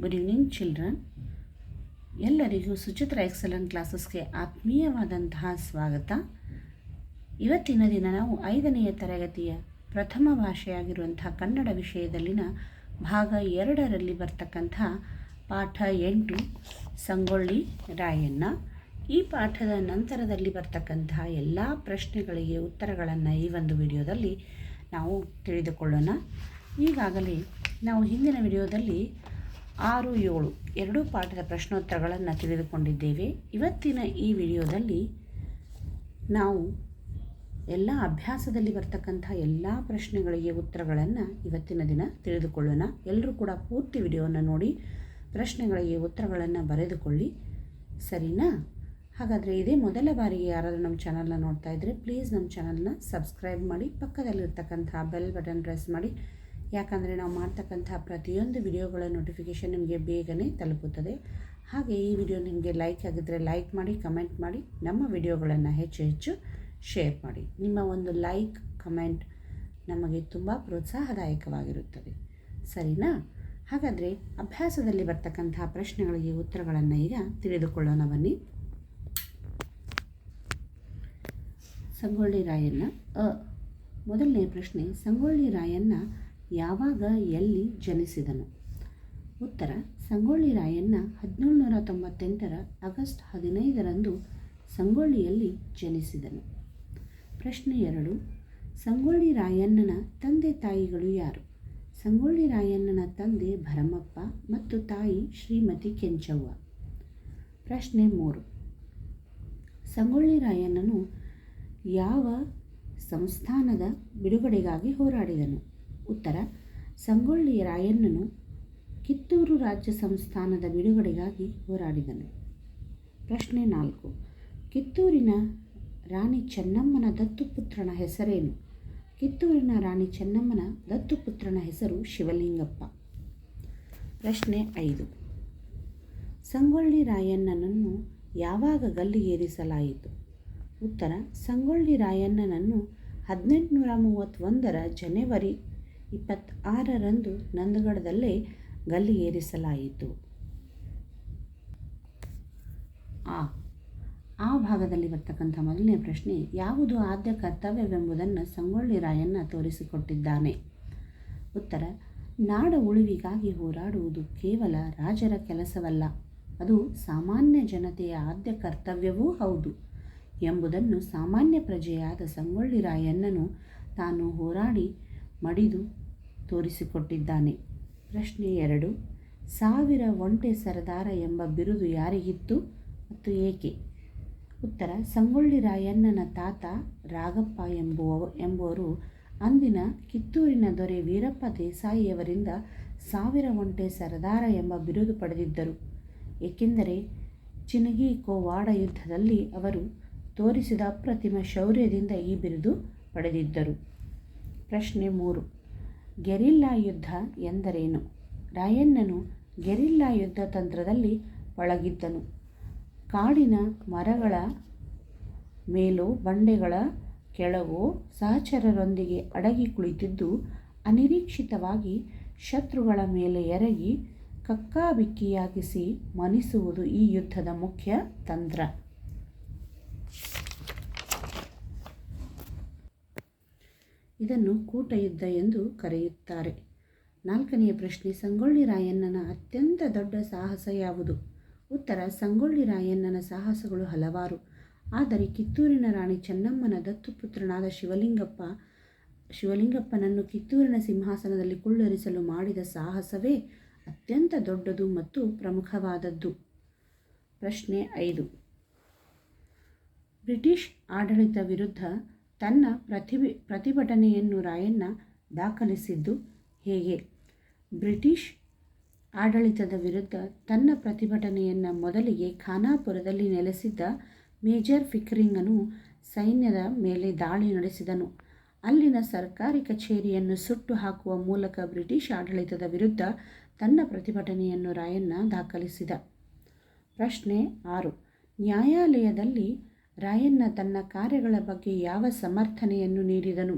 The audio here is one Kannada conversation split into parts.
ಗುಡ್ ಈವ್ನಿಂಗ್ ಚಿಲ್ಡ್ರನ್ ಎಲ್ಲರಿಗೂ ಸುಚಿತ್ರ ಎಕ್ಸಲೆಂಟ್ ಕ್ಲಾಸಸ್ಗೆ ಆತ್ಮೀಯವಾದಂತಹ ಸ್ವಾಗತ. ಇವತ್ತಿನ ದಿನ ನಾವು ಐದನೆಯ ತರಗತಿಯ ಪ್ರಥಮ ಭಾಷೆಯಾಗಿರುವಂತಹ ಕನ್ನಡ ವಿಷಯದಲ್ಲಿನ ಭಾಗ ಎರಡರಲ್ಲಿ ಬರ್ತಕ್ಕಂಥ ಪಾಠ ಎಂಟು, ಸಂಗೊಳ್ಳಿ, ರಾಯಣ್ಣ. ಈ ಪಾಠದ ನಂತರದಲ್ಲಿ ಬರ್ತಕ್ಕಂತಹ ಎಲ್ಲ ಪ್ರಶ್ನೆಗಳಿಗೆ ಉತ್ತರಗಳನ್ನು ಈ ಒಂದು ವಿಡಿಯೋದಲ್ಲಿ ನಾವು ತಿಳಿದುಕೊಳ್ಳೋಣ. ಈಗಾಗಲೇ ನಾವು ಹಿಂದಿನ ವಿಡಿಯೋದಲ್ಲಿ ಆರು, ಏಳು ಎರಡೂ ಪಾಠದ ಪ್ರಶ್ನೋತ್ತರಗಳನ್ನು ತಿಳಿದುಕೊಂಡಿದ್ದೇವೆ. ಇವತ್ತಿನ ಈ ವಿಡಿಯೋದಲ್ಲಿ ನಾವು ಎಲ್ಲ ಅಭ್ಯಾಸದಲ್ಲಿ ಬರ್ತಕ್ಕಂಥ ಎಲ್ಲ ಪ್ರಶ್ನೆಗಳಿಗೆ ಉತ್ತರಗಳನ್ನು ಇವತ್ತಿನ ದಿನ ತಿಳಿದುಕೊಳ್ಳೋಣ. ಎಲ್ಲರೂ ಕೂಡ ಪೂರ್ತಿ ವಿಡಿಯೋವನ್ನು ನೋಡಿ ಪ್ರಶ್ನೆಗಳಿಗೆ ಉತ್ತರಗಳನ್ನು ಬರೆದುಕೊಳ್ಳಿ. ಸರಿನಾ? ಹಾಗಾದರೆ ಇದೇ ಮೊದಲ ಬಾರಿಗೆ ಯಾರಾದರೂ ನಮ್ಮ ಚಾನಲ್ನ ನೋಡ್ತಾ ಇದ್ದರೆ ಪ್ಲೀಸ್ ನಮ್ಮ ಚಾನಲ್ನ ಸಬ್ಸ್ಕ್ರೈಬ್ ಮಾಡಿ, ಪಕ್ಕದಲ್ಲಿರ್ತಕ್ಕಂಥ ಬೆಲ್ ಬಟನ್ ಪ್ರೆಸ್ ಮಾಡಿ. ಯಾಕಂದರೆ ನಾವು ಮಾಡ್ತಕ್ಕಂಥ ಪ್ರತಿಯೊಂದು ವಿಡಿಯೋಗಳ ನೋಟಿಫಿಕೇಷನ್ ನಿಮಗೆ ಬೇಗನೆ ತಲುಪುತ್ತದೆ. ಹಾಗೆ ಈ ವಿಡಿಯೋ ನಿಮಗೆ ಲೈಕ್ ಆಗಿದ್ದರೆ ಲೈಕ್ ಮಾಡಿ ಕಮೆಂಟ್ ಮಾಡಿ, ನಮ್ಮ ವಿಡಿಯೋಗಳನ್ನು ಹೆಚ್ಚು ಹೆಚ್ಚು ಶೇರ್ ಮಾಡಿ. ನಿಮ್ಮ ಒಂದು ಲೈಕ್ ಕಮೆಂಟ್ ನಮಗೆ ತುಂಬ ಪ್ರೋತ್ಸಾಹದಾಯಕವಾಗಿರುತ್ತದೆ. ಸರಿನಾ? ಹಾಗಾದರೆ ಅಭ್ಯಾಸದಲ್ಲಿ ಬರ್ತಕ್ಕಂತಹ ಪ್ರಶ್ನೆಗಳಿಗೆ ಉತ್ತರಗಳನ್ನು ಈಗ ತಿಳಿದುಕೊಳ್ಳೋಣ ಬನ್ನಿ. ಸಂಗೊಳ್ಳಿ ರಾಯಣ್ಣ, ಅ, ಮೊದಲನೇ ಪ್ರಶ್ನೆ, ಸಂಗೊಳ್ಳಿ ರಾಯಣ್ಣ ಯಾವಾಗ ಎಲ್ಲಿ ಜನಿಸಿದನು? ಉತ್ತರ, ಸಂಗೊಳ್ಳಿ ರಾಯಣ್ಣ ಹದಿನೇಳುನೂರ ತೊಂಬತ್ತೆಂಟರ ಆಗಸ್ಟ್ ಹದಿನೈದರಂದು ಸಂಗೊಳ್ಳಿಯಲ್ಲಿ ಜನಿಸಿದನು. ಪ್ರಶ್ನೆ ಎರಡು, ಸಂಗೊಳ್ಳಿ ರಾಯಣ್ಣನ ತಂದೆ ತಾಯಿಗಳು ಯಾರು? ಸಂಗೊಳ್ಳಿ ರಾಯಣ್ಣನ ತಂದೆ ಭರಮಪ್ಪ ಮತ್ತು ತಾಯಿ ಶ್ರೀಮತಿ ಕೆಂಚವ್ವ. ಪ್ರಶ್ನೆ ಮೂರು, ಸಂಗೊಳ್ಳಿ ರಾಯಣ್ಣನು ಯಾವ ಸಂಸ್ಥಾನದ ಬಿಡುಗಡೆಗಾಗಿ ಹೋರಾಡಿದನು? ಉತ್ತರ ಸಂಗೊಳ್ಳಿ ರಾಯಣ್ಣನು ಕಿತ್ತೂರು ರಾಜ್ಯ ಸಂಸ್ಥಾನದ ಬಿಡುಗಡೆಗಾಗಿ ಹೋರಾಡಿದನು. ಪ್ರಶ್ನೆ ನಾಲ್ಕು, ಕಿತ್ತೂರಿನ ರಾಣಿ ಚೆನ್ನಮ್ಮನ ದತ್ತುಪುತ್ರನ ಹೆಸರೇನು? ಕಿತ್ತೂರಿನ ರಾಣಿ ಚೆನ್ನಮ್ಮನ ದತ್ತುಪುತ್ರನ ಹೆಸರು ಶಿವಲಿಂಗಪ್ಪ. ಪ್ರಶ್ನೆ ಐದು, ಸಂಗೊಳ್ಳಿ ರಾಯಣ್ಣನನ್ನು ಯಾವಾಗ ಗಲ್ಲಿಗೇರಿಸಲಾಯಿತು ಉತ್ತರ, ಸಂಗೊಳ್ಳಿ ರಾಯಣ್ಣನನ್ನು ಹದಿನೆಂಟುನೂರ ಮೂವತ್ತೊಂದರ ಜನವರಿ ಇಪ್ಪತ್ತಾರರಂದು ನಂದಗಡದಲ್ಲೇ ಗಲ್ಲಿಗೇರಿಸಲಾಯಿತು ಆ ಆ ಭಾಗದಲ್ಲಿ ಬರ್ತಕ್ಕಂಥ ಮೊದಲನೇ ಪ್ರಶ್ನೆ, ಯಾವುದು ಆದ್ಯ ಕರ್ತವ್ಯವೆಂಬುದನ್ನು ಸಂಗೊಳ್ಳಿ ರಾಯಣ್ಣ ತೋರಿಸಿಕೊಟ್ಟಿದ್ದಾನೆ. ಉತ್ತರ, ನಾಡ ಉಳಿವಿಗಾಗಿ ಹೋರಾಡುವುದು ಕೇವಲ ರಾಜರ ಕೆಲಸವಲ್ಲ, ಅದು ಸಾಮಾನ್ಯ ಜನತೆಯ ಆದ್ಯ ಕರ್ತವ್ಯವೂ ಹೌದು ಎಂಬುದನ್ನು ಸಾಮಾನ್ಯ ಪ್ರಜೆಯಾದ ಸಂಗೊಳ್ಳಿ ರಾಯಣ್ಣನು ತಾನು ಹೋರಾಡಿ ಮಡಿದು ತೋರಿಸಿಕೊಟ್ಟಿದ್ದಾನೆ. ಪ್ರಶ್ನೆ ಎರಡು, ಸಾವಿರ ಒಂಟೆ ಸರದಾರ ಎಂಬ ಬಿರುದು ಯಾರಿಗಿತ್ತು ಮತ್ತು ಏಕೆ? ಉತ್ತರ, ಸಂಗೊಳ್ಳಿ ರಾಯಣ್ಣನ ತಾತ ರಾಗಪ್ಪ ಎಂಬುವ, ಎಂಬುವರು ಅಂದಿನ ಕಿತ್ತೂರಿನ ದೊರೆ ವೀರಪ್ಪ ದೇಸಾಯಿಯವರಿಂದ ಸಾವಿರ ಒಂಟೆ ಸರದಾರ ಎಂಬ ಬಿರುದು ಪಡೆದಿದ್ದರು. ಏಕೆಂದರೆ ಚಿನಗಿ ಕೋವಾಡ ಯುದ್ಧದಲ್ಲಿ ಅವರು ತೋರಿಸಿದ ಅಪ್ರತಿಮ ಶೌರ್ಯದಿಂದ ಈ ಬಿರುದು ಪಡೆದಿದ್ದರು. ಪ್ರಶ್ನೆ ಮೂರು ಗೆರಿಲ್ಲಾ ಯುದ್ಧ ಎಂದರೇನು? ರಾಯಣ್ಣನು ಗೆರಿಲ್ಲಾ ಯುದ್ಧ ತಂತ್ರದಲ್ಲಿ ಒಳಗಿದ್ದನು. ಕಾಡಿನ ಮರಗಳ ಮೇಲೋ ಬಂಡೆಗಳ ಕೆಳಗೋ ಸಹಚರರೊಂದಿಗೆ ಅಡಗಿ ಕುಳಿತಿದ್ದು, ಅನಿರೀಕ್ಷಿತವಾಗಿ ಶತ್ರುಗಳ ಮೇಲೆ ಎರಗಿ ಕಕ್ಕಾಬಿಕ್ಕಿಯಾಗಿಸಿ ಮನಿಸುವುದು ಈ ಯುದ್ಧದ ಮುಖ್ಯ ತಂತ್ರ. ಇದನ್ನು ಕೂಟ ಯುದ್ಧ ಎಂದು ಕರೆಯುತ್ತಾರೆ. ನಾಲ್ಕನೆಯ ಪ್ರಶ್ನೆ ಸಂಗೊಳ್ಳಿ ರಾಯಣ್ಣನ ಅತ್ಯಂತ ದೊಡ್ಡ ಸಾಹಸ ಯಾವುದು? ಉತ್ತರ ಸಂಗೊಳ್ಳಿ ರಾಯಣ್ಣನ ಸಾಹಸಗಳು ಹಲವಾರು. ಆದರೆ ಕಿತ್ತೂರಿನ ರಾಣಿ ಚೆನ್ನಮ್ಮನ ದತ್ತುಪುತ್ರನಾದ ಶಿವಲಿಂಗಪ್ಪ, ಶಿವಲಿಂಗಪ್ಪನನ್ನು ಕಿತ್ತೂರಿನ ಸಿಂಹಾಸನದಲ್ಲಿ ಕುಳ್ಳರಿಸಲು ಮಾಡಿದ ಸಾಹಸವೇ ಅತ್ಯಂತ ದೊಡ್ಡದು ಮತ್ತು ಪ್ರಮುಖವಾದದ್ದು. ಪ್ರಶ್ನೆ ಐದು. ಬ್ರಿಟಿಷ್ ಆಡಳಿತ ವಿರುದ್ಧ ತನ್ನ ಪ್ರತಿಭೆ, ಪ್ರತಿಭಟನೆಯನ್ನು ರಾಯಣ್ಣ ದಾಖಲಿಸಿದ್ದು ಹೇಗೆ? ಬ್ರಿಟಿಷ್ ಆಡಳಿತದ ವಿರುದ್ಧ ತನ್ನ ಪ್ರತಿಭಟನೆಯನ್ನು ಮೊದಲಿಗೆ ಖಾನಾಪುರದಲ್ಲಿ ನೆಲೆಸಿದ್ದ ಮೇಜರ್ ಫಿಕ್ರಿಂಗನು ಸೈನ್ಯದ ಮೇಲೆ ದಾಳಿ ನಡೆಸಿದನು. ಅಲ್ಲಿನ ಸರ್ಕಾರಿ ಕಚೇರಿಯನ್ನು ಸುಟ್ಟು ಹಾಕುವ ಮೂಲಕ ಬ್ರಿಟಿಷ್ ಆಡಳಿತದ ವಿರುದ್ಧ ತನ್ನ ಪ್ರತಿಭಟನೆಯನ್ನು ರಾಯಣ್ಣ ದಾಖಲಿಸಿದ. ಪ್ರಶ್ನೆ ಆರು. ನ್ಯಾಯಾಲಯದಲ್ಲಿ ರಾಯಣ್ಣ ತನ್ನ ಕಾರ್ಯಗಳ ಬಗ್ಗೆ ಯಾವ ಸಮರ್ಥನೆಯನ್ನು ನೀಡಿದನು?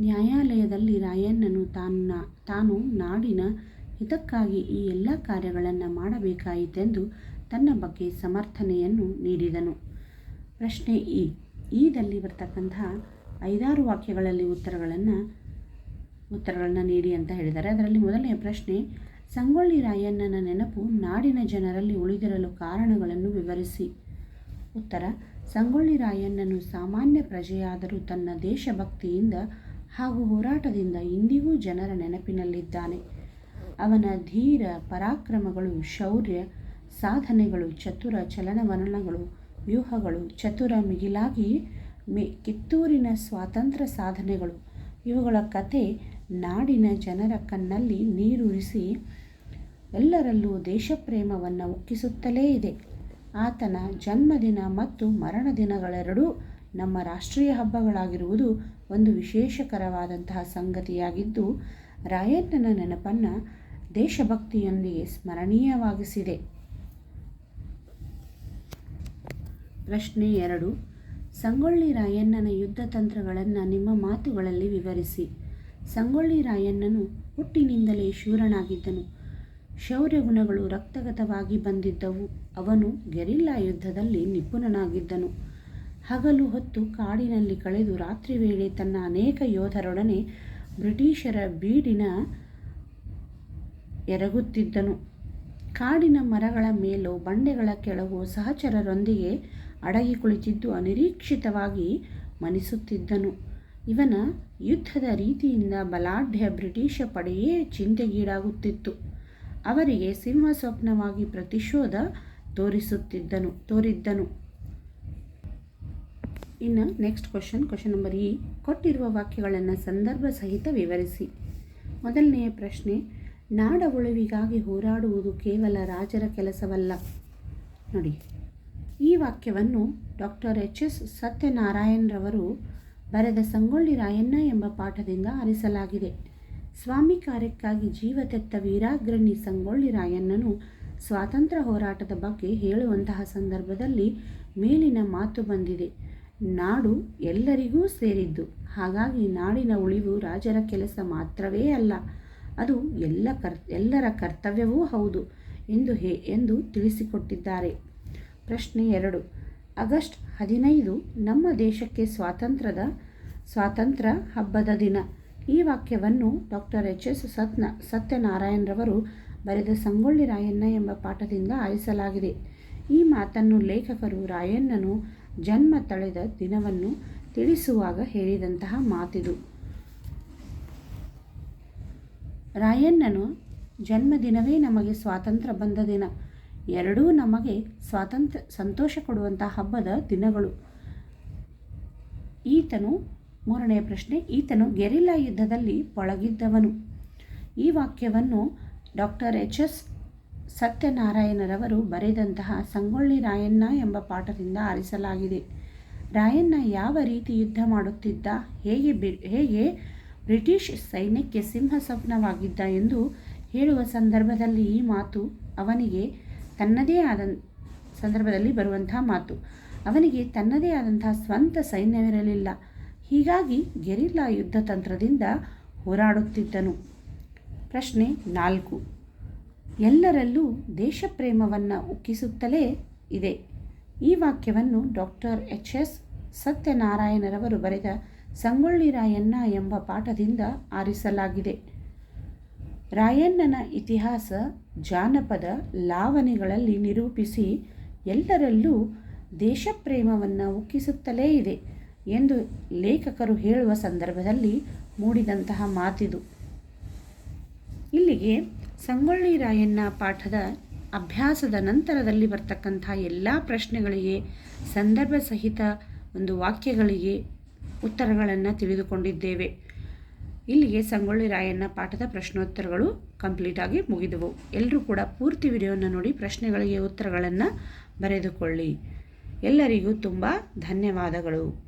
ನ್ಯಾಯಾಲಯದಲ್ಲಿ ರಾಯಣ್ಣನು ತನ್ನ ತಾನು ನಾಡಿನ ಹಿತಕ್ಕಾಗಿ ಈ ಎಲ್ಲ ಕಾರ್ಯಗಳನ್ನು ಮಾಡಬೇಕಾಯಿತೆಂದು ತನ್ನ ಬಗ್ಗೆ ಸಮರ್ಥನೆಯನ್ನು ನೀಡಿದನು. ಪ್ರಶ್ನೆ ಇ ಈದಲ್ಲಿ ಬರ್ತಕ್ಕಂತಹ ಐದಾರು ವಾಕ್ಯಗಳಲ್ಲಿ ಉತ್ತರಗಳನ್ನು ಉತ್ತರಗಳನ್ನು ನೀಡಿ ಅಂತ ಹೇಳಿದ್ದಾರೆ. ಅದರಲ್ಲಿ ಮೊದಲನೆಯ ಪ್ರಶ್ನೆ ಸಂಗೊಳ್ಳಿ ರಾಯಣ್ಣನ ನೆನಪು ನಾಡಿನ ಜನರಲ್ಲಿ ಉಳಿದಿರಲು ಕಾರಣಗಳನ್ನು ವಿವರಿಸಿ. ಉತ್ತರ, ಸಂಗೊಳ್ಳಿ ರಾಯಣ್ಣನು ಸಾಮಾನ್ಯ ಪ್ರಜೆಯಾದರೂ ತನ್ನ ದೇಶಭಕ್ತಿಯಿಂದ ಹಾಗೂ ಹೋರಾಟದಿಂದ ಇಂದಿಗೂ ಜನರ ನೆನಪಿನಲ್ಲಿದ್ದಾನೆ. ಅವನ ಧೀರ ಪರಾಕ್ರಮಗಳು, ಶೌರ್ಯ, ಸಾಧನೆಗಳು, ಚತುರ ಚಲನವಲನಗಳು ವ್ಯೂಹಗಳು, ಚತುರ ಮಿಗಿಲಾಗಿ ಮೆ ಕಿತ್ತೂರಿನ ಸ್ವಾತಂತ್ರ್ಯ ಸಾಧನೆಗಳು, ಇವುಗಳ ಕತೆ ನಾಡಿನ ಜನರ ಕಣ್ಣಲ್ಲಿ ನೀರುರಿಸಿ ಎಲ್ಲರಲ್ಲೂ ದೇಶಪ್ರೇಮವನ್ನು ಉಕ್ಕಿಸುತ್ತಲೇ ಇದೆ. ಆತನ ಜನ್ಮದಿನ ಮತ್ತು ಮರಣ ದಿನಗಳೆರಡೂ ನಮ್ಮ ರಾಷ್ಟ್ರೀಯ ಹಬ್ಬಗಳಾಗಿರುವುದು ಒಂದು ವಿಶೇಷಕರವಾದಂತಹ ಸಂಗತಿಯಾಗಿದ್ದು, ರಾಯಣ್ಣನ ನೆನಪನ್ನು ದೇಶಭಕ್ತಿಯೊಂದಿಗೆ ಸ್ಮರಣೀಯವಾಗಿಸಿದೆ. ಪ್ರಶ್ನೆ ಎರಡು. ಸಂಗೊಳ್ಳಿ ರಾಯಣ್ಣನ ಯುದ್ಧ ತಂತ್ರಗಳನ್ನು ನಿಮ್ಮ ಮಾತುಗಳಲ್ಲಿ ವಿವರಿಸಿ. ಸಂಗೊಳ್ಳಿ ರಾಯಣ್ಣನು ಹುಟ್ಟಿನಿಂದಲೇ ಶೂರನಾಗಿದ್ದನು. ಶೌರ್ಯ ಗುಣಗಳು ರಕ್ತಗತವಾಗಿ ಬಂದಿದ್ದವು. ಅವನು ಗೆರಿಲ್ಲಾ ಯುದ್ಧದಲ್ಲಿ ನಿಪುಣನಾಗಿದ್ದನು. ಹಗಲು ಹೊತ್ತು ಕಾಡಿನಲ್ಲಿ ಕಳೆದು ರಾತ್ರಿ ವೇಳೆ ತನ್ನ ಅನೇಕ ಯೋಧರೊಡನೆ ಬ್ರಿಟಿಷರ ಬೀಡಿನ ಎರಗುತ್ತಿದ್ದನು. ಕಾಡಿನ ಮರಗಳ ಮೇಲೋ ಬಂಡೆಗಳ ಕೆಳಗೋ ಸಹಚರರೊಂದಿಗೆ ಅಡಗಿ ಕುಳಿತಿದ್ದು ಅನಿರೀಕ್ಷಿತವಾಗಿ ಮನಿಸುತ್ತಿದ್ದನು. ಇವನ ಯುದ್ಧದ ರೀತಿಯಿಂದ ಬಲಾಢ್ಯ ಬ್ರಿಟಿಷ ಪಡೆಯೇ ಚಿಂತೆಗೀಡಾಗುತ್ತಿತ್ತು. ಅವರಿಗೆ ಸಿಂಹ ಸ್ವಪ್ನವಾಗಿ ಪ್ರತಿಶೋಧ ತೋರಿಸುತ್ತಿದ್ದನು, ತೋರಿದ್ದನು. ಇನ್ನು ನೆಕ್ಸ್ಟ್ ಕ್ವಶನ್ ಕ್ವಶನ್ ನಂಬರ್ ಇ ಕೊಟ್ಟಿರುವ ವಾಕ್ಯಗಳನ್ನು ಸಂದರ್ಭ ಸಹಿತ ವಿವರಿಸಿ. ಮೊದಲನೆಯ ಪ್ರಶ್ನೆ, ನಾಡ ಉಳಿವಿಗಾಗಿ ಹೋರಾಡುವುದು ಕೇವಲ ರಾಜರ ಕೆಲಸವಲ್ಲ. ನೋಡಿ, ಈ ವಾಕ್ಯವನ್ನು ಡಾಕ್ಟರ್ ಎಚ್ ಎಸ್ ಸತ್ಯನಾರಾಯಣರವರು ಬರೆದ ಸಂಗೊಳ್ಳಿ ರಾಯಣ್ಣ ಎಂಬ ಪಾಠದಿಂದ ಆರಿಸಲಾಗಿದೆ. ಸ್ವಾಮಿ ಕಾರ್ಯಕ್ಕಾಗಿ ಜೀವ ತೆತ್ತ ವೀರಾಗ್ರಣಿ ಸಂಗೊಳ್ಳಿ ರಾಯಣ್ಣನು ಸ್ವಾತಂತ್ರ್ಯ ಹೋರಾಟದ ಬಗ್ಗೆ ಹೇಳುವಂತಹ ಸಂದರ್ಭದಲ್ಲಿ ಮೇಲಿನ ಮಾತು ಬಂದಿದೆ. ನಾಡು ಎಲ್ಲರಿಗೂ ಸೇರಿದ್ದು. ಹಾಗಾಗಿ ನಾಡಿನ ಉಳಿವು ರಾಜರ ಕೆಲಸ ಮಾತ್ರವೇ ಅಲ್ಲ, ಅದು ಎಲ್ಲ ಕರ್, ಎಲ್ಲರ ಕರ್ತವ್ಯವೂ ಹೌದು ಎಂದು ಹೇ, ಎಂದು ತಿಳಿಸಿಕೊಟ್ಟಿದ್ದಾರೆ. ಪ್ರಶ್ನೆ ಎರಡು. ಆಗಸ್ಟ್ ಹದಿನೈದು ನಮ್ಮ ದೇಶಕ್ಕೆ ಸ್ವಾತಂತ್ರ್ಯದ ಸ್ವಾತಂತ್ರ್ಯ ಹಬ್ಬದ ದಿನ. ಈ ವಾಕ್ಯವನ್ನು ಡಾಕ್ಟರ್ ಎಚ್ ಎಸ್ ಸತ್ನ ಸತ್ಯನಾರಾಯಣರವರು ಬರೆದ ಸಂಗೊಳ್ಳಿ ರಾಯಣ್ಣ ಎಂಬ ಪಾಠದಿಂದ ಆಯಿಸಲಾಗಿದೆ ಈ ಮಾತನ್ನು ಲೇಖಕರು ರಾಯಣ್ಣನು ಜನ್ಮ ತಳೆದ ದಿನವನ್ನು ತಿಳಿಸುವಾಗ ಹೇಳಿದಂತಹ ಮಾತಿದು. ರಾಯಣ್ಣನು ಜನ್ಮದಿನವೇ ನಮಗೆ ಸ್ವಾತಂತ್ರ್ಯ ಬಂದ ದಿನ. ಎರಡೂ ನಮಗೆ ಸ್ವಾತಂತ್ರ್ಯ, ಸಂತೋಷ ಕೊಡುವಂಥ ಹಬ್ಬದ ದಿನಗಳು. ಈತನು, ಮೂರನೆಯ ಪ್ರಶ್ನೆ, ಈತನು ಗೆರಿಲ್ಲಾ ಯುದ್ಧದಲ್ಲಿ ಪೊಳಗಿದ್ದವನು. ಈ ವಾಕ್ಯವನ್ನು ಡಾಕ್ಟರ್ ಎಚ್ ಎಸ್ ಸತ್ಯನಾರಾಯಣರವರು ಬರೆದಂತಹ ಸಂಗೊಳ್ಳಿ ರಾಯಣ್ಣ ಎಂಬ ಪಾಠದಿಂದ ಆರಿಸಲಾಗಿದೆ. ರಾಯಣ್ಣ ಯಾವ ರೀತಿ ಯುದ್ಧ ಮಾಡುತ್ತಿದ್ದ, ಹೇಗೆ ಬಿ, ಹೇಗೆ ಬ್ರಿಟಿಷ್ ಸೈನ್ಯಕ್ಕೆ ಸಿಂಹ ಸ್ವಪ್ನವಾಗಿದ್ದ ಎಂದು ಹೇಳುವ ಸಂದರ್ಭದಲ್ಲಿ ಈ ಮಾತು ಅವನಿಗೆ ತನ್ನದೇ ಆದ ಸಂದರ್ಭದಲ್ಲಿ ಬರುವಂತಹ ಮಾತು. ಅವನಿಗೆ ತನ್ನದೇ ಆದಂತಹ ಸ್ವಂತ ಸೈನ್ಯವಿರಲಿಲ್ಲ. ಹೀಗಾಗಿ ಗೆರಿಲ್ಲಾ ಯುದ್ಧ ತಂತ್ರದಿಂದ ಹೋರಾಡುತ್ತಿದ್ದನು. ಪ್ರಶ್ನೆ ನಾಲ್ಕು. ಎಲ್ಲರಲ್ಲೂ ದೇಶಪ್ರೇಮವನ್ನು ಉಕ್ಕಿಸುತ್ತಲೇ ಇದೆ. ಈ ವಾಕ್ಯವನ್ನು ಡಾಕ್ಟರ್ ಎಚ್. ಎಸ್. ಸತ್ಯನಾರಾಯಣರವರು ಬರೆದ ಸಂಗೊಳ್ಳಿ ರಾಯಣ್ಣ ಎಂಬ ಪಾಠದಿಂದ ಆರಿಸಲಾಗಿದೆ. ರಾಯಣ್ಣನ ಇತಿಹಾಸ ಜಾನಪದ ಲಾವಣಿಗಳಲ್ಲಿ ನಿರೂಪಿಸಿ ಎಲ್ಲರಲ್ಲೂ ದೇಶಪ್ರೇಮವನ್ನು ಉಕ್ಕಿಸುತ್ತಲೇ ಇದೆ ಎಂದು ಲೇಖಕರು ಹೇಳುವ ಸಂದರ್ಭದಲ್ಲಿ ಮೂಡಿದಂತಹ ಮಾತಿದು. ಇಲ್ಲಿಗೆ ಸಂಗೊಳ್ಳಿ ರಾಯಣ್ಣ ಪಾಠದ ಅಭ್ಯಾಸದ ನಂತರದಲ್ಲಿ ಬರ್ತಕ್ಕಂಥ ಎಲ್ಲ ಪ್ರಶ್ನೆಗಳಿಗೆ, ಸಂದರ್ಭ ಸಹಿತ ಒಂದು ವಾಕ್ಯಗಳಿಗೆ ಉತ್ತರಗಳನ್ನು ತಿಳಿದುಕೊಂಡಿದ್ದೇವೆ. ಇಲ್ಲಿಗೆ ಸಂಗೊಳ್ಳಿ ರಾಯಣ್ಣ ಪಾಠದ ಪ್ರಶ್ನೋತ್ತರಗಳು ಕಂಪ್ಲೀಟಾಗಿ ಮುಗಿದವು. ಎಲ್ಲರೂ ಕೂಡ ಪೂರ್ತಿ ವಿಡಿಯೋನ ನೋಡಿ ಪ್ರಶ್ನೆಗಳಿಗೆ ಉತ್ತರಗಳನ್ನು ಬರೆದುಕೊಳ್ಳಿ. ಎಲ್ಲರಿಗೂ ತುಂಬ ಧನ್ಯವಾದಗಳು.